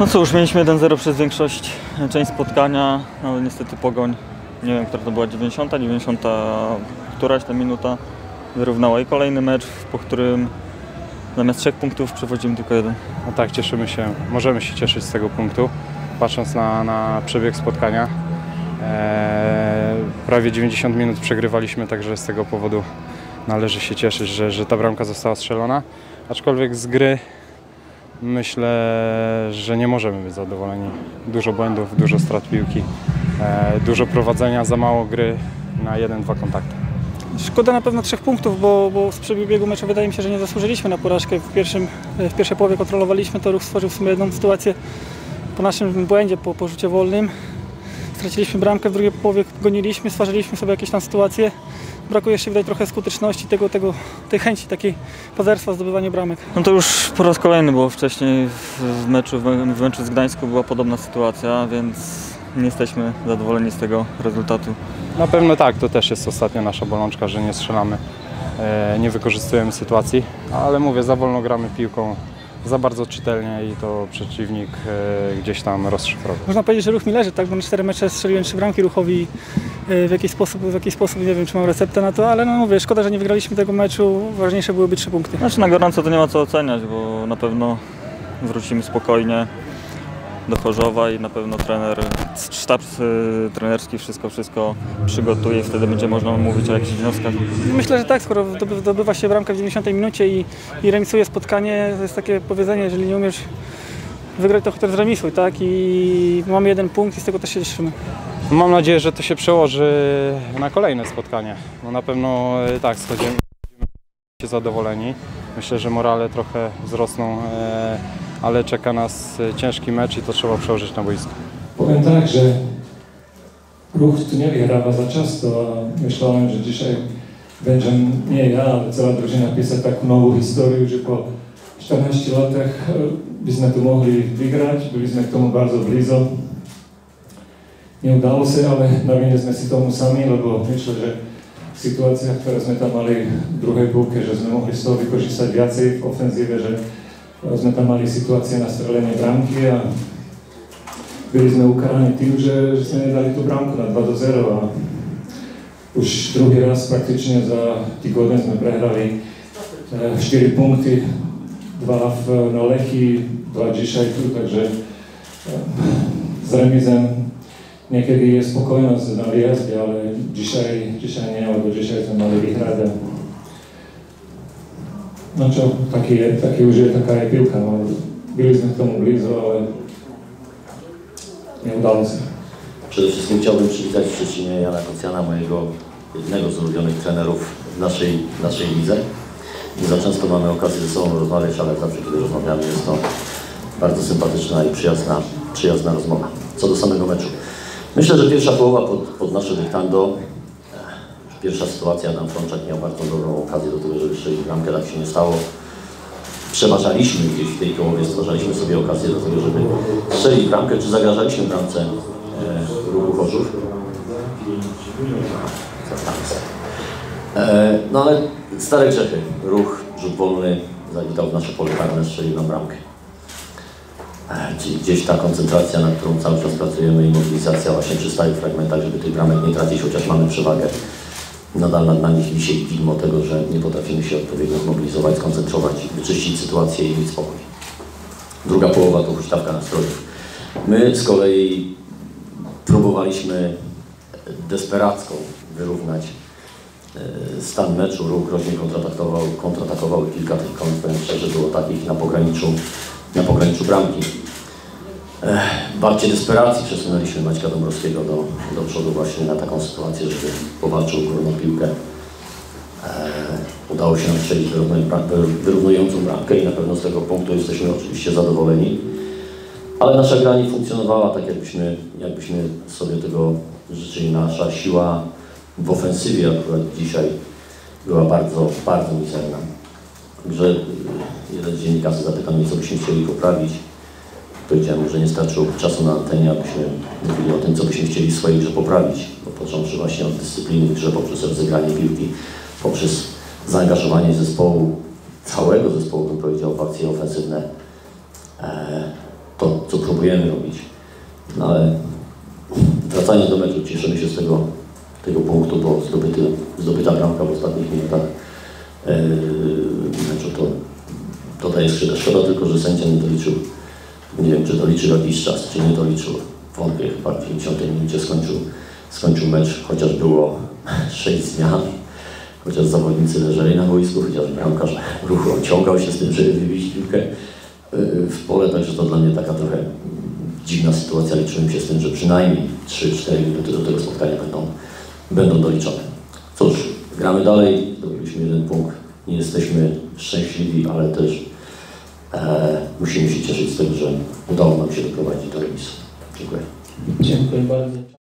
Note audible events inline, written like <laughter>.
No cóż, mieliśmy 1-0 przez większość, e, część spotkania, ale niestety Pogoń, nie wiem, która to była 90, 90, któraś ta minuta wyrównała i kolejny mecz, po którym zamiast trzech punktów przewodzimy tylko jeden. No tak, cieszymy się, możemy się cieszyć z tego punktu, patrząc na, na przebieg spotkania. Eee, prawie 90 minut przegrywaliśmy, także z tego powodu należy się cieszyć, że, że ta bramka została strzelona. Aczkolwiek z gry myślę, że nie możemy być zadowoleni. Dużo błędów, dużo strat piłki, eee, dużo prowadzenia, za mało gry na jeden-dwa kontakty. Szkoda na pewno trzech punktów, bo, bo z przebiegu meczu wydaje mi się, że nie zasłużyliśmy na porażkę. W, pierwszym, w pierwszej połowie kontrolowaliśmy to, ruch stworzył w sumie jedną sytuację po naszym błędzie, po, po rzucie wolnym. Straciliśmy bramkę, w drugiej połowie goniliśmy, stwarzaliśmy sobie jakieś tam sytuacje. Brakuje jeszcze widać trochę skuteczności, tego, tego, tej chęci, takiej pazerstwa w zdobywaniu bramek. No to już po raz kolejny, bo wcześniej w, w meczu, w meczu z Gdańsku była podobna sytuacja, więc nie jesteśmy zadowoleni z tego rezultatu. Na pewno tak, to też jest ostatnia nasza bolączka, że nie strzelamy, e, nie wykorzystujemy sytuacji, ale mówię, za wolno gramy piłką, za bardzo czytelnie i to przeciwnik e, gdzieś tam rozszyfrował. Można powiedzieć, że ruch mi leży, tak? Bo na cztery mecze strzeliłem trzy bramki ruchowi. y, W jakiś, sposób, w jakiś sposób nie wiem, czy mam receptę na to, ale no mówię, szkoda, że nie wygraliśmy tego meczu. Ważniejsze byłyby trzy punkty. Znaczy na gorąco to nie ma co oceniać, bo na pewno wrócimy spokojnie do Chorzowa i na pewno trener, sztab y, trenerski wszystko, wszystko przygotuje i wtedy będzie można mówić o jakichś wnioskach. Myślę, że tak, skoro zdoby- zdobywa się bramkę w 90 minucie i, i remisuje spotkanie, to jest takie powiedzenie, jeżeli nie umiesz wygrać, to chociaż zremisuj, tak? I mamy jeden punkt i z tego też się cieszymy. Mam nadzieję, że to się przełoży na kolejne spotkanie. No na pewno e, tak, schodzimy się zadowoleni. Myślę, że morale trochę wzrosną, e, ale czeka nas e, ciężki mecz i to trzeba przełożyć na boisko. Powiem tak, że ruch tu nie wygrawa za często, a myślałem, że dzisiaj będzie nie ja, ale cała drużyna pisać taką nową historię, że po 14 latach e, byśmy tu mogli wygrać, byliśmy k tomu bardzo blisko. Nie udało się, ale nawiniliśmy się tomu sami, lebo myślę, że w sytuacjach, które sme tam mali w druhej półke, že sme mohli z toho vykorzistať viacej v ofenzíve, že sme tam mali situácie na strelenie bramky a byli sme ukáraní tým, že, že sme nedali tú bramku na 2 do 0 a už druhý raz praktične za týkoden sme prehrali eh, 4 punkty, 2 v, na Lechy, 2 Dziszajtu, takže eh, z remizem niekedy je spokojnosť na výjazde, ale dzisiaj, dzisiaj nie, lebo dzisiaj sme mali vyhrať no čo, taký, je, taký už je, taká je piłka, no. Byli sme k tomu blízo, ale nie udało się. Przede wszystkim chciałbym przywitać w Szczecinie Jana Kocjana, mojego jednego z ulubionych trenerów w naszej, naszej lidze. Nie za często mamy okazję ze sobą rozmawiać, ale zawsze kiedy rozmawiamy jest to bardzo sympatyczna i przyjazna, przyjazna rozmowa. Co do samego meczu. Myślę, że pierwsza połowa pod, pod nasze dyktando, pierwsza sytuacja, tam Frączak miał bardzo dobrą okazję do tego, żeby strzelić bramkę, tak się nie stało. Przebaczaliśmy gdzieś w tej połowie, stwarzaliśmy sobie okazję do tego, żeby strzelić bramkę, czy zagrażaliśmy bramce e, ruchu Chorzów. E, no ale stare grzechy. Ruch, rzut wolny, zawitał w nasze pole karne, strzelił nam bramkę. E, gdzieś ta koncentracja, na którą cały czas pracujemy i mobilizacja właśnie przy stałych fragmentach, żeby tych bramek nie tracić, chociaż mamy przewagę. Nadal nad nami wisi widmo tego, że nie potrafimy się odpowiednio zmobilizować, skoncentrować, wyczyścić sytuację i mieć spokój. Druga połowa to huśtawka nastrojów. My z kolei próbowaliśmy desperacko wyrównać e, stan meczu. Ruch groźnie kontratakował, kontratakował kilka tych kont, powiem szczerze, było takich na pograniczu, na pograniczu bramki. E, Bardziej desperacji przesunęliśmy Maćka Dąbrowskiego do, do przodu właśnie na taką sytuację, żeby powalczył górną piłkę. E, Udało się nam strzelić wyrównującą bramkę i na pewno z tego punktu jesteśmy oczywiście zadowoleni. Ale nasza gra nie funkcjonowała tak, jakbyśmy, jakbyśmy sobie tego życzyli. Nasza siła w ofensywie akurat dzisiaj była bardzo, bardzo mizerna. Także jeden z dziennikarzy zapytał mnie, co byśmy chcieli poprawić. Powiedziałem, że nie starczyło czasu na antenie, abyśmy mówili o tym, co byśmy chcieli w swojej grze poprawić. Bo począwszy właśnie od dyscypliny w grze, poprzez rozegranie piłki, poprzez zaangażowanie zespołu, całego zespołu, bym powiedział, w akcje ofensywne. E, to, co próbujemy robić. No ale wracając do meczu, cieszymy się z tego, tego punktu, bo zdobyty, zdobyta bramka w ostatnich minutach yy, meczu to, to daje szkoda. Szkoda tylko, że sędzia nie doliczył, nie wiem czy doliczył jakiś czas, czy nie doliczył. Wątpię, chyba w 50 minucie skończył, skończył mecz, chociaż było <laughs> 6 zmian, chociaż zawodnicy leżeli na boisku, chociaż bramkarz ruchu ociągał się z tym, żeby wybić piłkę yy, w pole, także to dla mnie taka trochę dziwna sytuacja. Liczyłem się z tym, że przynajmniej 3-4 minuty do tego spotkania będą, będą doliczone. Cóż, gramy dalej, zdobyliśmy jeden punkt. Nie jesteśmy szczęśliwi, ale też e, musimy się cieszyć z tego, że udało nam się doprowadzić do remisu. Dziękuję. Dziękuję bardzo.